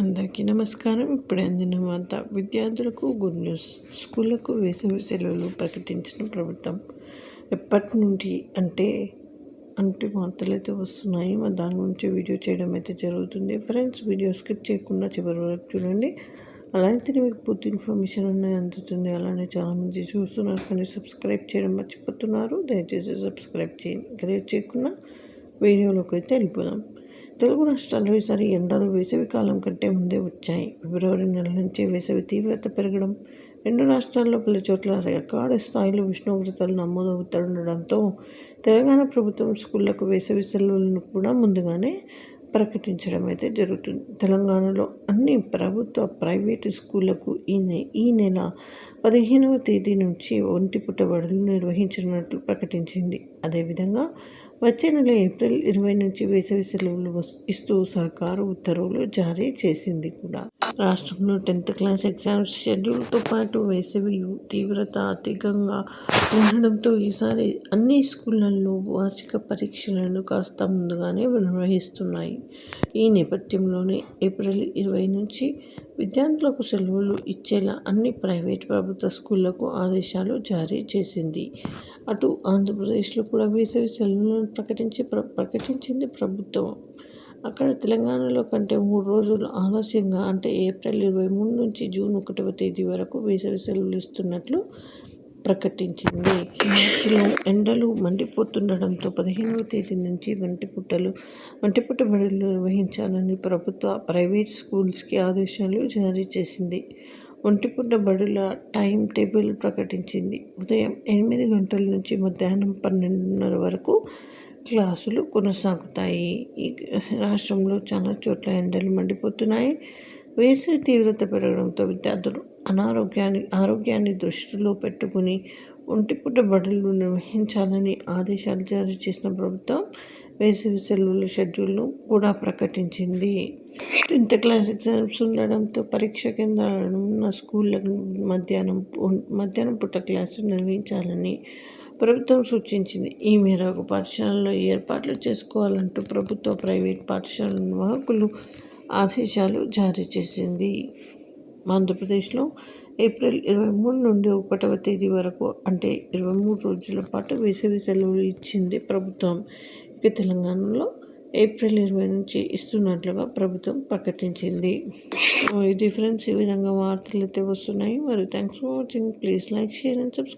అందరికీ నమస్కారం. ఇప్పుడు అందిన వార్త విద్యార్థులకు గుడ్ న్యూస్. స్కూళ్ళకు వేసవి సెలవులు ప్రకటించిన ప్రభుత్వం ఎప్పటి నుండి అంటే అంటే వార్తలు అయితే వస్తున్నాయి. మరి దాని గురించి వీడియో చేయడం అయితే జరుగుతుంది. ఫ్రెండ్స్ వీడియో స్కిప్ చేయకుండా చివరి వరకు చూడండి. అలాగే మీకు పూర్తి ఇన్ఫర్మేషన్ అనేది అందుతుంది. అలానే చాలామంది చూస్తున్నారు కానీ సబ్స్క్రైబ్ చేయడం మర్చిపోతున్నారు. దయచేసి సబ్స్క్రైబ్ చేయండి. క్రియేట్ చేయకుండా వీడియోలోకి అయితే వెళ్ళిపోదాం. తెలుగు రాష్ట్రాల్లో ఈసారి ఎండలు వేసవి కాలం కంటే ముందే వచ్చాయి. ఫిబ్రవరి నెల నుంచి వేసవి తీవ్రత పెరగడం రెండు రాష్ట్రాల్లో పలు చోట్ల రికార్డు స్థాయిలో ఉష్ణోగ్రతలు నమోదవుతుండడంతో తెలంగాణ ప్రభుత్వం స్కూళ్ళకు వేసవి సెలవులను కూడా ముందుగానే ప్రకటించడం అయితే జరుగుతుంది. తెలంగాణలో అన్ని ప్రభుత్వ ప్రైవేటు స్కూళ్ళకు ఈ నె ఈ నెల పదిహేనవ తేదీ నుంచి ఒంటి పుట్టబడులు నిర్వహించినట్లు ప్రకటించింది. అదేవిధంగా వచ్చే నెల ఏప్రిల్ ఇరవై నుంచి వేసవి సెలవులు ఇస్తూ సర్కారు ఉత్తర్వులు జారీ చేసింది కూడా. రాష్ట్రంలో టెన్త్ క్లాస్ ఎగ్జామ్స్ షెడ్యూల్తో పాటు వేసవి తీవ్రత అధికంగా ఉండడంతో ఈసారి అన్ని స్కూళ్ళల్లో వార్షిక పరీక్షలను కాస్త ముందుగానే నిర్వహిస్తున్నాయి. ఈ నేపథ్యంలోనే ఏప్రిల్ ఇరవై నుంచి విద్యార్థులకు సెలవులు ఇచ్చేలా అన్ని ప్రైవేట్ ప్రభుత్వ స్కూళ్ళకు ఆదేశాలు జారీ చేసింది. అటు ఆంధ్రప్రదేశ్లో కూడా వేసవి సెలవులను ప్రకటించి ప్ర ప్రకటించింది ప్రభుత్వం. అక్కడ తెలంగాణలో కంటే మూడు రోజులు ఆలస్యంగా అంటే ఏప్రిల్ ఇరవై మూడు నుంచి జూన్ ఒకటవ తేదీ వరకు వేసవి సెలవులు ఇస్తున్నట్లు ప్రకటించింది. మార్చిలో ఎండలు మండిపోతుండడంతో పదిహేనవ తేదీ నుంచి వంటిపుట్టలు వంటిపుట్ట బడులు నిర్వహించాలని ప్రభుత్వ ప్రైవేట్ స్కూల్స్కి ఆదేశాలు జారీ చేసింది. ఒంటిపుట్ట బడుల టైం టేబుల్ ప్రకటించింది. ఉదయం ఎనిమిది గంటల నుంచి మధ్యాహ్నం పన్నెండున్నర వరకు క్లాసులు కొనసాగుతాయి. ఈ రాష్ట్రంలో చాలా చోట్ల ఎండలు మండిపోతున్నాయి. వేసవి తీవ్రత పెరగడంతో విద్యార్థులు అనారోగ్యాన్ని ఆరోగ్యాన్ని దృష్టిలో పెట్టుకుని ఒంటిపూట బడులు నిర్వహించాలని ఆదేశాలు జారీ చేసిన ప్రభుత్వం వేసవి సెలవుల షెడ్యూల్ను కూడా ప్రకటించింది. టెన్త్ క్లాస్ ఎగ్జామ్స్ ఉండడంతో పరీక్ష కేంద్రాలను ఉన్న స్కూళ్ళకు మధ్యాహ్నం మధ్యాహ్నం పుట్ట క్లాసులు నిర్వహించాలని ప్రభుత్వం సూచించింది. ఈ మేరకు పాఠశాలలో ఏర్పాట్లు చేసుకోవాలంటూ ప్రభుత్వ ప్రైవేట్ పాఠశాల నిర్వాహకులు ఆదేశాలు జారీ చేసింది. ఆంధ్రప్రదేశ్లో ఏప్రిల్ ఇరవై మూడు నుండి ఒకటవ తేదీ వరకు అంటే ఇరవై మూడు రోజుల పాటు వేసవి సెలవులు ఇచ్చింది ప్రభుత్వం. ఇక తెలంగాణలో ఏప్రిల్ ఇరవై నుంచి ఇస్తున్నట్లుగా ప్రభుత్వం ప్రకటించింది. ఇది ఫ్రెండ్స్ ఈ విధంగా వార్తలు అయితే వస్తున్నాయి. మరి thanks for watching. Please like share and subscribe.